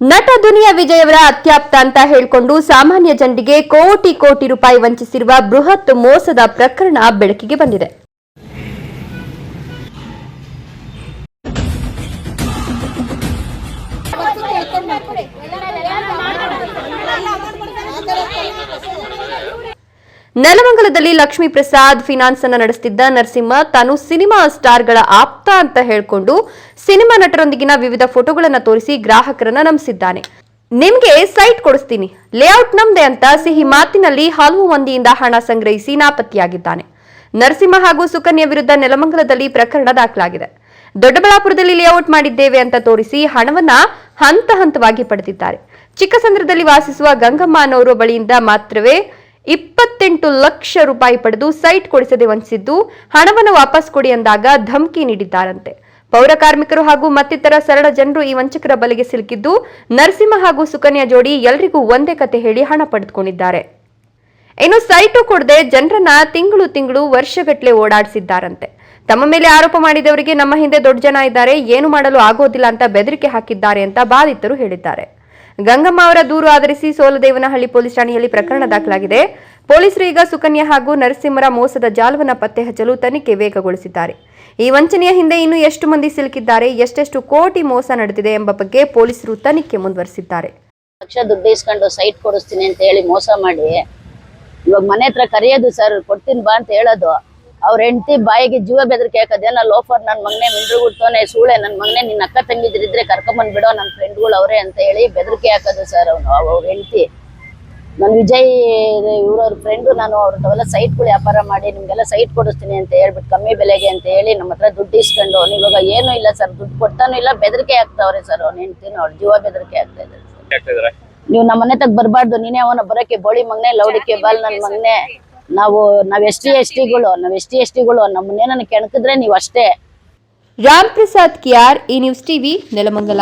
ನಟ ದುನಿಯಾ ವಿಜಯವರ ಅತ್ಯಾಪ್ತ ಅಂತ ಹೇಳಿಕೊಂಡು ಸಾಮಾನ್ಯ ಜನರಿಗೆ ಕೋಟಿ ಕೋಟಿ ರೂಪಾಯಿ ವಂಚಿಸಿರುವ ಬೃಹತ್ ಮೋಸದ ಪ್ರಕರಣ ಬೆಳಕಿಗೆ ಬಂದಿದೆ. ನೆಲಮಂಗಲದಲ್ಲಿ ಲಕ್ಷ್ಮೀ ಪ್ರಸಾದ್ ಫಿನಾನ್ಸ್ ಅನ್ನ ನಡೆಸುತ್ತಿದ್ದ ನರಸಿಂಹ, ತಾನು ಸಿನಿಮಾ ಸ್ಟಾರ್ಗಳ ಆಪ್ತ ಅಂತ ಹೇಳಿಕೊಂಡು ಸಿನಿಮಾ ನಟರೊಂದಿಗಿನ ವಿವಿಧ ಫೋಟೋಗಳನ್ನು ತೋರಿಸಿ ಗ್ರಾಹಕರನ್ನ ನಂಬಿಸಿದ್ದಾನೆ. ನಿಮ್ಗೆ ಸೈಟ್ ಕೊಡಿಸ್ತೀನಿ. ಲೇಔಟ್ ನಮ್ದೆ ಅಂತ ಸಿಹಿ ಮಾತಿನಲ್ಲಿ ಹಲವು ಮಂದಿಯಿಂದ ಹಣ ಸಂಗ್ರಹಿಸಿ ನಾಪತ್ತೆಯಾಗಿದ್ದಾನೆ. ನರಸಿಂಹ ಹಾಗೂ ಸುಕನ್ಯಾ ವಿರುದ್ಧ ನೆಲಮಂಗಲದಲ್ಲಿ ಪ್ರಕರಣ ದಾಖಲಾಗಿದೆ. ದೊಡ್ಡಬಳ್ಳಾಪುರದಲ್ಲಿ ಲೇಔಟ್ ಮಾಡಿದ್ದೇವೆ ಅಂತ ತೋರಿಸಿ ಹಣವನ್ನ ಹಂತ ಹಂತವಾಗಿ ಪಡೆದಿದ್ದಾರೆ. ಚಿಕ್ಕಸಂದ್ರದಲ್ಲಿ ವಾಸಿಸುವ ಗಂಗಮ್ಮ ಅನ್ನೋರ ಬಳಿಯಿಂದ ಮಾತ್ರವೇ ಇಪ್ಪತ್ತೆಂಟು ಲಕ್ಷ ರೂಪಾಯಿ ಪಡೆದು ಸೈಟ್ ಕೊಡಿಸದೆ ವಂಚಿಸಿದ್ದು, ಹಣವನ್ನು ವಾಪಸ್ ಕೊಡಿ ಅಂದಾಗ ಧಮಕಿ ನೀಡಿದ್ದಾರಂತೆ. ಪೌರ ಕಾರ್ಮಿಕರು ಹಾಗೂ ಮತ್ತಿತರ ಸರಳ ಜನರು ಈ ವಂಚಕರ ಬಲೆಗೆ ಸಿಲುಕಿದ್ದು, ನರಸಿಂಹ ಹಾಗೂ ಸುಕನ್ಯಾ ಜೋಡಿ ಎಲ್ರಿಗೂ ಒಂದೇ ಕತೆ ಹೇಳಿ ಹಣ ಪಡೆದುಕೊಂಡಿದ್ದಾರೆ. ಇನ್ನು ಸೈಟು ಕೊಡದೆ ಜನರನ್ನ ತಿಂಗಳು ತಿಂಗಳು ವರ್ಷಗಟ್ಟಲೆ ಓಡಾಡಿಸಿದ್ದಾರಂತೆ. ತಮ್ಮ ಮೇಲೆ ಆರೋಪ ಮಾಡಿದವರಿಗೆ ನಮ್ಮ ಹಿಂದೆ ದೊಡ್ಡ ಜನ ಇದ್ದಾರೆ, ಏನು ಮಾಡಲು ಆಗೋದಿಲ್ಲ ಅಂತ ಬೆದರಿಕೆ ಹಾಕಿದ್ದಾರೆ ಅಂತ ಬಾಧಿತರು ಹೇಳಿದ್ದಾರೆ. ಗಂಗಮ್ಮ ಅವರ ದೂರು ಆಧರಿಸಿ ಸೋಲದೇವನಹಳ್ಳಿ ಪೊಲೀಸ್ ಠಾಣೆಯಲ್ಲಿ ಪ್ರಕರಣ ದಾಖಲಾಗಿದೆ. ಪೊಲೀಸರು ಈಗ ಸುಕನ್ಯಾ ಹಾಗೂ ನರಸಿಂಹರ ಮೋಸದ ಜಾಲವನ್ನು ಪತ್ತೆ ಹಚ್ಚಲು ತನಿಖೆ ವೇಗಗೊಳಿಸಿದ್ದಾರೆ. ಈ ವಂಚನೆಯ ಹಿಂದೆ ಇನ್ನು ಎಷ್ಟು ಮಂದಿ ಸಿಲುಕಿದ್ದಾರೆ, ಎಷ್ಟೆಷ್ಟು ಕೋಟಿ ಮೋಸ ನಡೆದಿದೆ ಎಂಬ ಬಗ್ಗೆ ಪೊಲೀಸರು ತನಿಖೆ ಮುಂದುವರಿಸಿದ್ದಾರೆ. ಲಕ್ಷ ದುಡ್ಡು ಇಸ್ಕೊಂಡು ಸೈಟ್ ಕೊಡಿಸ್ತೀನಿ ಅಂತ ಹೇಳಿ ಮೋಸ ಮಾಡಿ, ಇವಾಗ ಮನೆ ಹತ್ರ ಕರೆಯೋದು ಸರ್, ಕೊಡ್ತೀನಿ ಬಾ ಅಂತ ಹೇಳೋದು. ಅವ್ರ ಹೆಂಡತಿ ಬಾಯಿಗೆ ಜೀವ ಬೆದರಿಕೆ ಹಾಕೋದೇನ ಲೋಫರ್ ನನ್ನ ಮಗನೆ ಮಿಂಡ್ರು ಹುಡ್ತೋನೆ ಸೂಳೆ ನನ್ನ ಮಗನೆ ನಿನ್ನ ಅಕ್ಕ ತಂಗಿದ್ರಿದ್ರೆ ಕರ್ಕೊಂಬಂದ್ ಬಿಡೋ ನನ್ನ ಫ್ರೆಂಡ್ಗಳು ಅವರೇ ಅಂತ ಹೇಳಿ ಬೆದರಿಕೆ ಹಾಕೋದು ಸರ್ ಅವನು ಅವ್ರ ಹೆಂಡತಿ. ನನ್ನ ವಿಜಯ್ ಇವ್ರವ್ರ ಫ್ರೆಂಡು ನಾನು ಅವ್ರದ್ದೆಲ್ಲ ಸೈಟ್ಗಳು ವ್ಯಾಪಾರ ಮಾಡಿ ನಿಮಗೆಲ್ಲ ಸೈಟ್ ಕೊಡಿಸ್ತೀನಿ ಅಂತ ಹೇಳ್ಬಿಟ್ಟು ಕಮ್ಮಿ ಬೆಲೆಗೆ ಅಂತ ಹೇಳಿ ನಮ್ಮ ಹತ್ರ ದುಡ್ಡು ಇಸ್ಕೊಂಡು ಅವ್ನು ಇವಾಗ ಏನೂ ಇಲ್ಲ ಸರ್ ದುಡ್ಡು ಕೊಡ್ತಾನೂ ಇಲ್ಲ ಬೆದರಿಕೆ ಆಗ್ತಾವ್ರೆ ಸರ್ ಅವ್ನ ಹೆಂಡ್ತಿನೂ ಅವ್ರ ಜೀವ ಬೆದರಿಕೆ ಆಗ್ತಾ ಇದ್ದಾರೆ ನೀವು ನಮ್ಮ ಮನೆ ತಗ ಬರಬಾರ್ದು ನೀನೇ ಅವನ ಬರಕ್ಕೆ ಬೋಳಿ ಮಗನೆ ಲೌಡಿಕೆ ಬಾಲ್ ನನ್ನ ಮಗನೆ. ನಾವು, ನಾವ್ ಎಸ್ ಟಿ, ಎಸ್ ಟಿಗಳು ನಾವ್ ಎಸ್ ಟಿ, ಎಸ್ ಟಿಗಳು ನಮ್ಮನ್ನೇನ ಕೆಣಕಿದ್ರೆ ನೀವು ಅಷ್ಟೇ. ರಾಮ್ ಪ್ರಸಾದ್ ಕಿಯಾರ್ ಈ ನ್ಯೂಸ್ ಟಿವಿ ನೆಲಮಂಗಲ.